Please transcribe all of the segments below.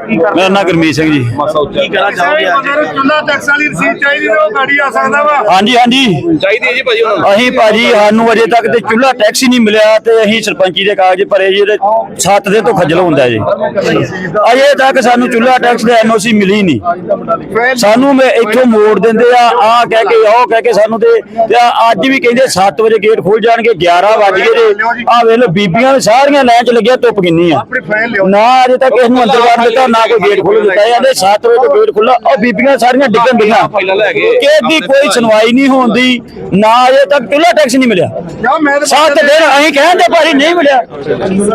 ਮੇਰਾ ਨਾਮ ਗੁਰਮੀਤ ਸਿੰਘ ਜੀ। ਕੀ ਕਹਿਣਾ ਚਾਹੋਗੇ ਅੱਜ ਚੁੱਲਾ ਟੈਕਸ ਵਾਲੀ ਰਸੀਦ ਚਾਹੀਦੀ ਤੇ ਉਹ ਗਾੜੀ ਆ ਸਕਦਾ ਵਾ ਹਾਂਜੀ ਹਾਂਜੀ। ਚਾਹੀਦੀ ਹੈ ਜੀ ਭਾਜੀ ਉਹਨਾਂ ਅਸੀਂ ਭਾਜੀ ਸਾਨੂੰ ਅਜੇ ਤੱਕ ਤੇ ਚੁੱਲਾ ਟੈਕਸ ਹੀ ਨਹੀਂ ਮਿਲਿਆ ਤੇ ਅਸੀਂ ਸਰਪੰਚੀ ਦੇ ਕਾਗਜ਼ ਭਰੇ ਜੀ ਤੇ 7 ਦਿਨ ਤੋਂ ਖੱਜਲ ਹੁੰਦਾ ਜੀ। ਅਜੇ ਤੱਕ ਸਾਨੂੰ ਚੁੱਲਾ ਟੈਕਸ ਦੇ ਐਨਓਸੀ ਮਿਲੀ ਨਹੀਂ। ਸਾਨੂੰ ਮੈਂ ਇੱਥੋਂ ਮੋੜ ਦਿੰਦੇ ਆ ਆ ਕਹਿ ਕੇ, ਉਹ ਕਹਿ ਕੇ ਸਾਨੂੰ ਤੇ ਅੱਜ ਵੀ ਕਹਿੰਦੇ 7 ਵਜੇ ਗੇਟ ਖੁੱਲ ਜਾਣਗੇ 11 ਵਜ ਗਏ ਜੇ। ਆ ਵੇਖ ਲਓ, ਬੀਬੀਆਂ ਸਾਰੀਆਂ ਲੈਣ 'ਚ ਲੱਗਿਆ, ਧੁੱਪ ਕਿੰਨੀ ਆ। ਨਾ ਅਜੇ ਤੱਕ ਇਸ ਨੂੰ ਅੰਦਰ ਵੜਨ ਦਿੱਤਾ ਨਾ ਕੋਈ ਗੇਟ ਖੋਲ ਦਿੱਤਾ ਜਾਂਦੇ 7 ਵਜੇ ਤੋਂ ਗੇਟ ਖੁੱਲਾ ਉਹ ਬੀਬੀਆਂ ਸਾਰੀਆਂ ਡਿੱਗਣ ਪਹਿਲਾਂ ਗਏ ਕਿਹਦੀ ਕੋਈ ਸੁਣਵਾਈ ਨਹੀਂ ਹੁੰਦੀ ਨਾ ਅਜੇ ਤੱਕ ਚੁੱਲਾ ਟੈਕਸ ਨਹੀਂ ਮਿਲਿਆ। ਕਿਉਂ ਮੈਂ ਤਾਂ ਸੱਤ ਦਿਨ ਅਸੀਂ ਕਹਿੰਦੇ ਭਾਜੀ ਨਹੀਂ ਮਿਲਿਆ।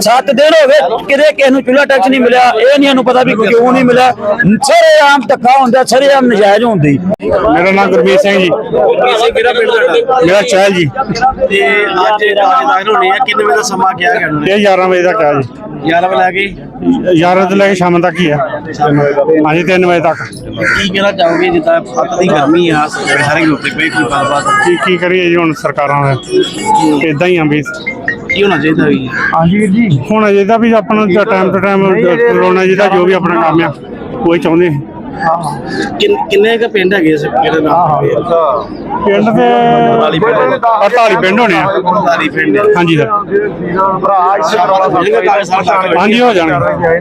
ਸੱਤ ਦਿਨ ਹੋ ਗਏ ਕਿਤੇ ਕਿਸੇ ਨੂੰ ਚੁੱਲਾ ਟੈਕਸ ਨਹੀਂ ਮਿਲਿਆ ਇਹ ਨਹੀਂ ਸਾਨੂੰ ਪਤਾ ਵੀ ਕਿਉਂ ਨਹੀਂ ਮਿਲਿਆ। ਸਾਰੇ ਆਮ ਧੱਕਾ ਹੁੰਦਾ ਸਾਰੇ ਆਮ ਨਜਾਇਜ਼ ਹੁੰਦੀ। ਮੇਰਾ ਨਾਮ ਗੁਰਮੀਤ ਸਿੰਘ ਜੀ। ਕਿਸੇ ਦਾ ਮੇਰਾ ਚਹਿਲ ਜੀ। ਤੇ ਅੱਜ ਦਾਖਲ ਹੋਣੀ ਹੈ ਕਿੰਨੇ ਵਜੇ ਦਾ ਸਮਾਂ ਕਿਹਾ ਗਿਆ ਇਹ 11 ਵਜੇ ਆ ਜੀ। 11 ਵਜੇ ਲੈ ਕੇ? 11 ਤੋਂ ਲੈ ਕੇ ਸ਼ਾਮ ਤੱਕ ਹੀ? ਆ ਹਾਂਜੀ 3 ਵਜੇ ਤੱਕ। ਕੀ ਕਹਿਣਾ ਚਾਹੋਗੇ ਜਿੱਦਾਂ ਅੱਤ ਦੀ ਗਰਮੀ ਆ ਸਾਰੇ ਲੋਕ ਕੋਈ ਕੋਈ ਗੱਲਬਾਤ? ਕੀ ਕੀ ਕਰੀਏ ਜੀ ਹੁਣ ਸਰਕਾਰਾਂ ਦਾ ਇਦਾਂ ਹੀ ਆ ਵੀ। ਕੀ ਹੋਣਾ ਚਾਹੀਦਾ ਵੀ? ਹਾਂਜੀ ਵੀਰ ਜੀ। ਹੁਣ ਜਿਹਦਾ ਵੀ ਆਪਣਾ ਟਾਈਮ ਤੋਂ ਟਾਈਮ ਕਰੋਨਾ ਜਿਹਦਾ ਜੋ ਵੀ ਆਪਣਾ ਕੰਮ ਆ ਉਹੀ ਚਾਹੁੰਦੇ ਕਿੰਨ- ਕਿੰਨੇ ਕ ਪਿੰਡ ਹੈਗੇ ਇਸ ਕਿਹੜੇ ਨਾਮ ਪਿੰਡ ਦੇ 48 ਪਿੰਡ 48 ਪਿੰਡ ਹੋਣੇ ਆ। 48 ਪਿੰਡ ਹਾਂਜੀ ਸਰ। ਹਾਂਜੀ ਹੋ ਜਾਣਗੇ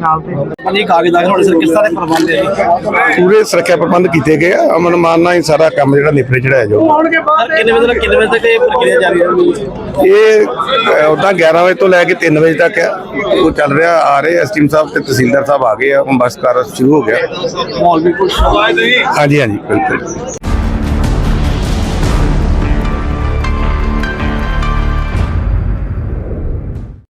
ਹਾਂਜੀ ਕਾਗਜ਼ ਦਾਖਲ ਹੋਣੇ। ਸਰ ਕਿਸ ਤਰ੍ਹਾਂ ਦੇ ਪ੍ਰਬੰਧ ਹੈ ਜੀ? ਪੂਰੇ ਸੁਰੱਖਿਆ ਪ੍ਰਬੰਧ ਕੀਤੇ ਗਏ ਆ। ਅਮਨ ਮਾਨ ਨਾਲ ਹੀ ਸਾਰਾ ਕੰਮ ਜਿਹੜਾ ਨਿਪਰੇ ਚੜਾਇਆ ਜਾਊ ਆਉਣਗੇ ਬਾਅਦ ਸਰ ਕਿੰਨੇ ਵਜੇ ਤੋਂ ਕਿੰਨੇ ਵਜੇ ਤੱਕ ਇਹ ਪ੍ਰਕਿਰਿਆ ਜਾਰੀ ਰਹੂਗੀ? ਇਹ ਉਦਾਂ 11 ਵਜੇ ਤੋਂ ਲੈ ਕੇ 3 ਵਜੇ ਤੱਕ ਆ। ਉਹ ਚੱਲ ਰਿਹਾ ਆ ਰਹੇ ਐਸਟੀਮ ਸਾਹਿਬ ਤੇ ਤਹਿਸੀਲਦਾਰ ਸਾਹਿਬ ਆ ਗਏ ਆ। ਹੁਣ ਬਸ ਕਾਰ ਸ਼ੁਰੂ ਹੋ ਗਿਆ। ਮਾਹੌਲ ਵੀ ਕੁਝ ਹਾਂਜੀ ਹਾਂਜੀ ਬਿਲਕੁਲ।